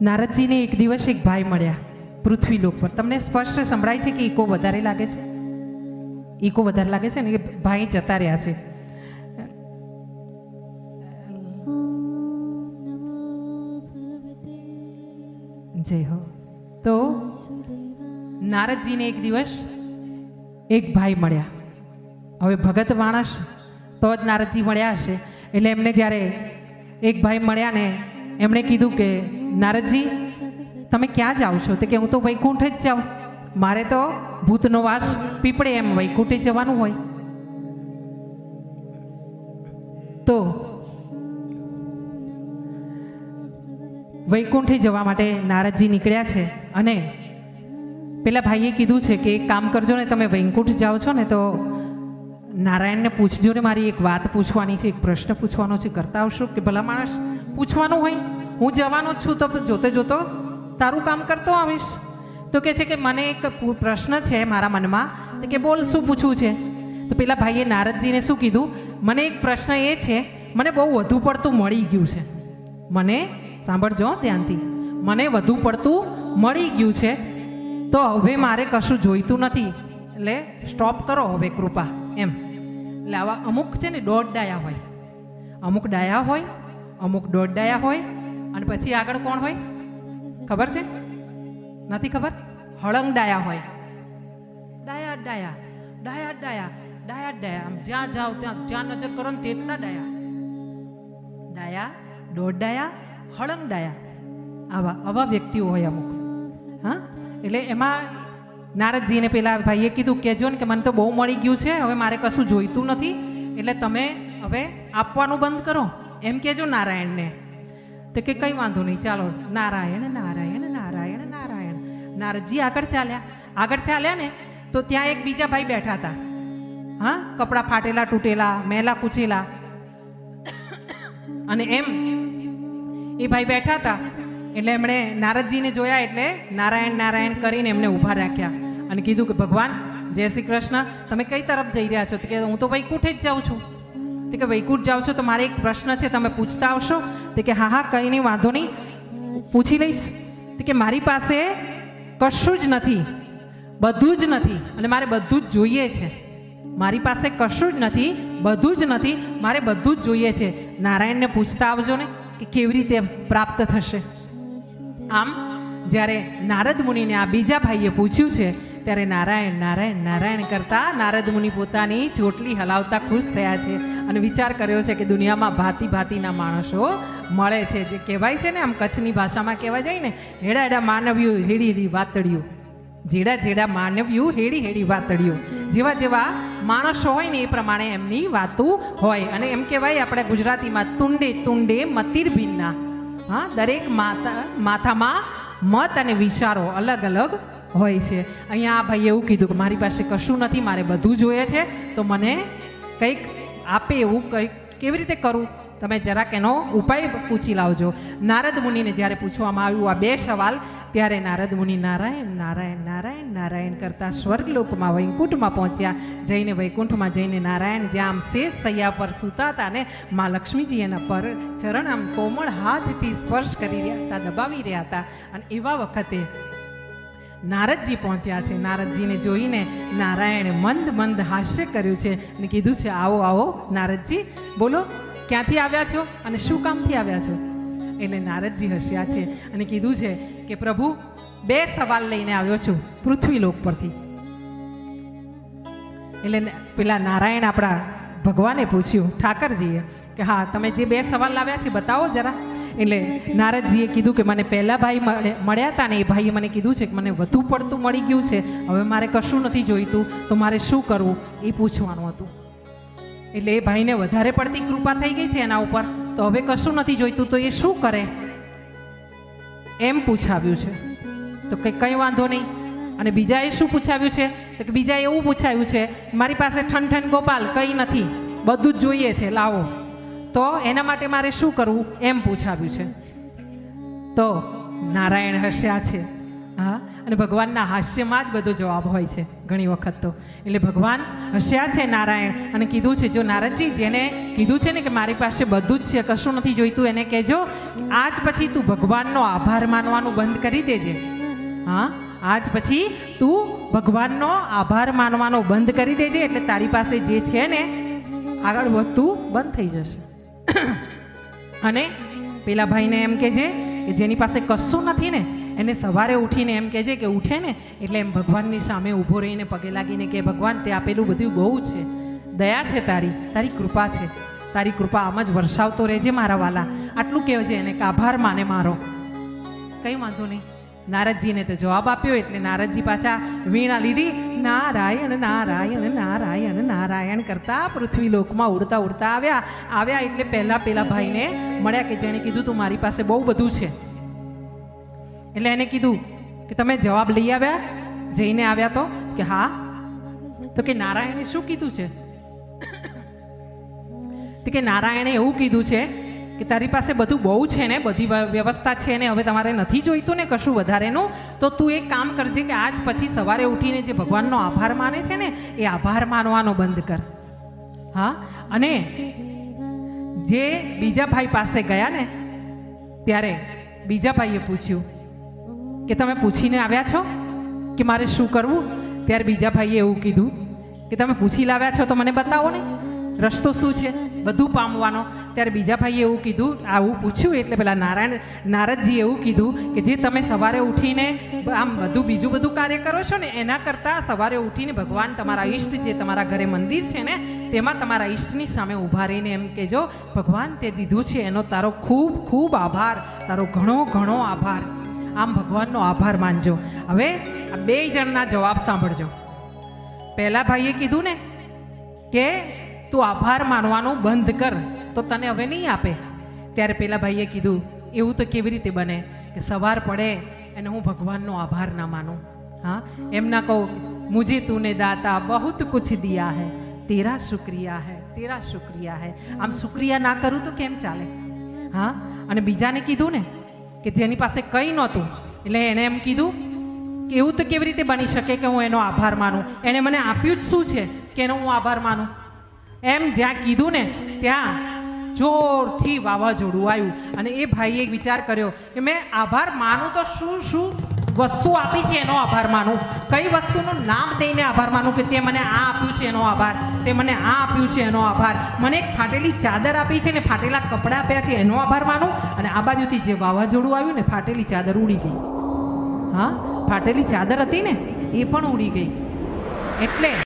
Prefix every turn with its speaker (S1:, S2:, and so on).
S1: નારદજીને એક દિવસ એક ભાઈ મળ્યા પૃથ્વી લોક પર. તમને સ્પષ્ટ સંભળાય છે કે ઈકો વધારે લાગે છે? ઈકો વધારે લાગે છે ને? કે ભાઈ જતા રહ્યા છે. જય હો. તો નારદજીને એક દિવસ એક ભાઈ મળ્યા. હવે ભગત માણસ તો જ નારદજી મળ્યા હશે. એટલે એમને જ્યારે એક ભાઈ મળ્યા ને, એમણે કીધું કે નારદજી, તમે ક્યાં જાઓ છો? તો કે હું તો વૈકુંઠ જ જાઉં. મારે તો ભૂતનો વાસ પીપળે એમ વૈકુંઠે જવાનું હોય. તો વૈકુંઠે જવા માટે નારદજી નીકળ્યા છે અને પેલા ભાઈએ કીધું છે કે એક કામ કરજો ને તમે વૈકુંઠ જાઓ છો ને તો નારાયણને પૂછજો ને મારી એક વાત પૂછવાની છે, એક પ્રશ્ન પૂછવાનો છે, કરતા આવશો કે ભલા માણસ પૂછવાનું હોય? હું જવાનો જ છું તો જોતે જોતો, તારું કામ કરતો આવીશ. તો કે છે કે મને એક પ્રશ્ન છે મારા મનમાં. તો કે બોલ, શું પૂછવું છે? તો પેલા ભાઈએ નારદજીને શું કીધું? મને એક પ્રશ્ન એ છે, મને બહુ વધુ પડતું મળી ગયું છે. મને, સાંભળજો ધ્યાનથી. મને વધુ પડતું મળી ગયું છે. તો હવે મારે કશું જોઈતું નથી. એટલે સ્ટોપ કરો હવે કૃપા. એમ. એટલે આવા અમુક છે ને દોઢ ડાયા હોય. અમુક ડાયા હોય, અમુક દોઢ ડાયા હોય અને પછી આગળ કોણ હોય? ખબર છે? નથી ખબર? હળંગ ડાયા હોય. ડાયા ડાયા. ડાયા ડાયા. ડાયા ડાયા. આમ જ્યાં જાઓ ત્યાં, જ્યાં નજર કરો ને તેટલા ડાયા. ડાયા, દોઢ ડાયા, હળંગ ડાયા. આવા આવા વ્યક્તિઓ હોય અમુક. હા? એટલે એમાં નારદજીને પેલા ભાઈએ કીધું, કહેજો ને કે મને તો બહુ મળી ગયું છે. હવે મારે કશું જોઈતું નથી. એટલે તમે હવે આપવાનું બંધ કરો. એમ કહેજો નારાયણને. તો કે કંઈ વાંધો નહીં, ચાલો, નારાયણ નારાયણ નારાયણ નારાયણ. નારદજી આગળ ચાલ્યા. આગળ ચાલ્યા ને તો ત્યાં એક બીજા ભાઈ બેઠા હતા. હા, કપડાં ફાટેલા, તૂટેલા, મેલા કૂચેલા અને એમ એ ભાઈ બેઠા હતા. એટલે એમણે નારદજીને જોયા એટલે નારાયણ નારાયણ કરીને એમને ઊભા રાખ્યા અને કીધું કે ભગવાન, જય શ્રી કૃષ્ણ, તમે કઈ તરફ જઈ રહ્યા છો? તો કે હું તો વૈકુંઠે જ જાઉં છું. તો કે વૈકુંઠ જાઓ છો તો મારે એક પ્રશ્ન છે, તમે પૂછતા આવશો. તે કે હા હા, કંઈ નહીં, વાંધો નહીં. પૂછી લઈશ. તે કે મારી પાસે કશું જ નથી, બધું જ નથી, અને મારે બધું જ જોઈએ છે. મારી પાસે કશું જ નથી, બધું જ નથી, મારે બધું જ જોઈએ છે. નારાયણને પૂછતા આવજો ને કે કેવી રીતે પ્રાપ્ત થશે. આમ, જ્યારે નારદ મુનિને આ બીજા ભાઈએ પૂછ્યું છે, ત્યારે નારાયણ નારાયણ નારાયણ કરતા નારદ મુનિ પોતાની ચોટલી હલાવતા ખુશ થયા છે. અને વિચાર કર્યો છે કે દુનિયામાં ભાતી ભાતીના માણસો મળે છે. જે કહેવાય છે ને, આમ કચ્છની ભાષામાં કહેવા જાય ને, હેડા હેડા માનવ્યું હેડી હેડી વાતડિયું. જેડા જેડા માનવ્યું હેડી હેડી વાતડિયું. જેવા જેવા માણસો હોય ને, એ પ્રમાણે એમની વાતો હોય. અને એમ કહેવાય આપણે ગુજરાતીમાં તુંડે તુંડે મતિર ભિન્ના. હા, દરેક માતા, માથામાં મત અને વિચારો અલગ અલગ હોય છે. અહીંયા આ ભાઈએ એવું કીધું કે મારી પાસે કશું નથી, મારે બધું જોઈએ છે. તો મને કંઈક આપે એવું કંઈક કેવી રીતે કરવું તમે જરાક એનો ઉપાય પૂછી લાવજો. નારદ મુનિને જ્યારે પૂછવામાં આવ્યું આ બે સવાલ, ત્યારે નારદ મુનિ નારાયણ નારાયણ નારાયણ નારાયણ કરતા સ્વર્ગલોકમાં, વૈકુંઠમાં પહોંચ્યા. જઈને વૈકુંઠમાં જઈને નારાયણ જ્યાં આમ શેષ સૈયા પર સૂતા હતા ને, મા લક્ષ્મીજી એના પર ચરણ આમ કોમળ હાથથી સ્પર્શ કરી રહ્યા હતા, દબાવી રહ્યા હતા. અને એવા વખતે નારદજી પહોંચ્યા છે. નારદજીને જોઈને નારાયણે મંદ મંદ હાસ્ય કર્યું છે અને કીધું છે, આવો આવો, નારદજી, બોલો, ક્યાંથી આવ્યા છો અને શું કામથી આવ્યા છો? એટલે નારદજી હસ્યા છે અને કીધું છે કે, પ્રભુ, બે સવાલ લઈને આવ્યો છું પૃથ્વી લોક પરથી. એટલે પેલા નારાયણ આપણા ભગવાને પૂછ્યું, ઠાકરજીએ, કે હા, તમે જે બે સવાલ લાવ્યા છે, બતાવો જરા. એટલે નારદજીએ કીધું કે મને પહેલાં ભાઈ મળે- મળ્યા હતા ને એ ભાઈએ મને કીધું છે કે મને વધુ પડતું મળી ગયું છે. હવે મારે કશું નથી જોઈતું, તો મારે શું કરવું? એ પૂછવાનું હતું. એટલે એ ભાઈને વધારે પડતી કૃપા થઈ ગઈ છે એના ઉપર. તો હવે કશું નથી જોઈતું, તો એ શું કરે? એમ પૂછાવ્યું છે. તો કંઈ કંઈ વાંધો નહીં. અને બીજાએ શું પૂછાવ્યું છે? તો કે બીજાએ એવું પૂછાવ્યું છે, મારી પાસે ઠન ઠન ગોપાલ કંઈ નથી. બધું જ જોઈએ છે, લાવો. તો એના માટે મારે શું કરવું? એમ પૂછાવ્યું છે. તો નારાયણ હસ્યા છે. હા? અને ભગવાનના હાસ્યમાં જ બધો જવાબ હોય છે ઘણી વખત તો. એટલે ભગવાન હસ્યા છે નારાયણ અને કીધું છે, જો નારદજી, જેને કીધું છે ને કે મારી પાસે બધું જ છે, કશું નથી જોઈતું, એને કહેજો, આજ પછી તું ભગવાનનો આભાર માનવાનું બંધ કરી દેજે. હા? આજ પછી તું ભગવાનનો આભાર માનવાનો બંધ કરી દેજે, એટલે તારી પાસે જે છે ને, આગળ વધતું બંધ થઈ જશે. અને પેલા ભાઈને એમ કહેજે કે જેની પાસે કશું નથી ને, એને સવારે ઉઠીને એમ કહેજે કે ઉઠે ને, એટલે એમ ભગવાનની સામે ઊભો રહીને પગે લાગીને કે, ભગવાન, તે આપેલું બધું બહુ છે. દયા છે તારી તારી કૃપા છે. તારી કૃપા આમ જ વરસાવતો રહેજે મારા વાલા. આટલું કહેજે એને કે, આભાર માને મારો. કંઈ વાંધો નહીં. નારદજીને તો જવાબ આપ્યો એટલે નારદજી પાછા વીણા લીધી. નારાયણ નારાયણ નારાયણ નારાયણ કરતા પૃથ્વી લોકમાં ઉડતા ઉડતા આવ્યા. આવ્યા એટલે પહેલા પેલા ભાઈને મળ્યા કે જેણે કીધું, તું મારી પાસે બહુ બધું છે. એટલે એને કીધું કે, તમે જવાબ લઈ આવ્યા? જઈને આવ્યા તો? કે, હા. તો કે, નારાયણે શું કીધું છે? કે, નારાયણે એવું કીધું છે કે તારી પાસે બધું બહુ છે ને, બધી વ્યવસ્થા છે ને, હવે તમારે નથી જોઈતું ને કશું વધારેનું, તો તું એક કામ કરજે કે આજ પછી સવારે ઉઠીને જે ભગવાનનો આભાર માને છે ને, એ આભાર માનવાનો બંધ કર. હા? અને જે બીજા ભાઈ પાસે ગયા ને, ત્યારે બીજા ભાઈએ પૂછ્યું કે તમે પૂછીને આવ્યા છો કે મારે શું કરવું? ત્યારે બીજા ભાઈએ એવું કીધું કે તમે પૂછી લાવ્યા છો તો મને બતાવો ને. રસ્તો શું છે? બધું પામવાનો. ત્યારે બીજા ભાઈએ એવું કીધું, આવું પૂછ્યું, એટલે પેલા નારાયણ નારદજી એવું કીધું કે જે તમે સવારે ઉઠીને આમ બધું બીજું બધું કાર્ય કરો છો ને, એના કરતાં સવારે ઉઠીને ભગવાન તમારા ઈષ્ટ જે તમારા ઘરે મંદિર છે ને, તેમાં તમારા ઈષ્ટની સામે ઊભા રહીને એમ કહેજો, ભગવાન તે દીધું છે, એનો તારો ખૂબ ખૂબ આભાર. તારો ઘણો ઘણો આભાર. આમ ભગવાનનો આભાર માનજો. હવે આ બે જણના જવાબ સાંભળજો. પહેલા ભાઈએ કીધું ને કે તું આભાર માનવાનું બંધ કર. તો તને હવે નહીં આપે. ત્યારે પેલા ભાઈએ કીધું, એવું તો કેવી રીતે બને કે સવાર પડે અને હું ભગવાનનો આભાર ના માનું? હા? એમ ના કહું મુજે તુને દાતા બહુત કુછ દિયા હે. તેરા શુક્રિયા હે, તેરા શુક્રિયા હે. આમ શુક્રિયા ના કરું તો કેમ ચાલે? હા? અને બીજાને કીધું ને કે જેની પાસે કંઈ નહોતું, એટલે એણે એમ કીધું કે, એવું તો કેવી રીતે બની શકે કે હું એનો આભાર માનું? એણે મને આપ્યું જ શું છે કે એનો હું આભાર માનું? એમ જ્યાં કીધું ને, ત્યાં જોરથી વાવાઝોડું આવ્યું. અને એ ભાઈએ વિચાર કર્યો કે મેં આભાર માનું તો શું શું વસ્તુ આપી છે એનો આભાર માનું? કઈ વસ્તુનું નામ દઈને આભાર માનું કે તે મને આ આપ્યું છે એનો આભાર? તે મને આ આપ્યું છે એનો આભાર? મને એક ફાટેલી ચાદર આપી છે ને, ફાટેલા કપડાં આપ્યા છે એનો આભાર માનું? અને આ બાજુથી જે વાવાઝોડું આવ્યું ને, ફાટેલી ચાદર ઉડી ગઈ. હા, ફાટેલી ચાદર હતી ને, એ પણ ઉડી ગઈ. એટલે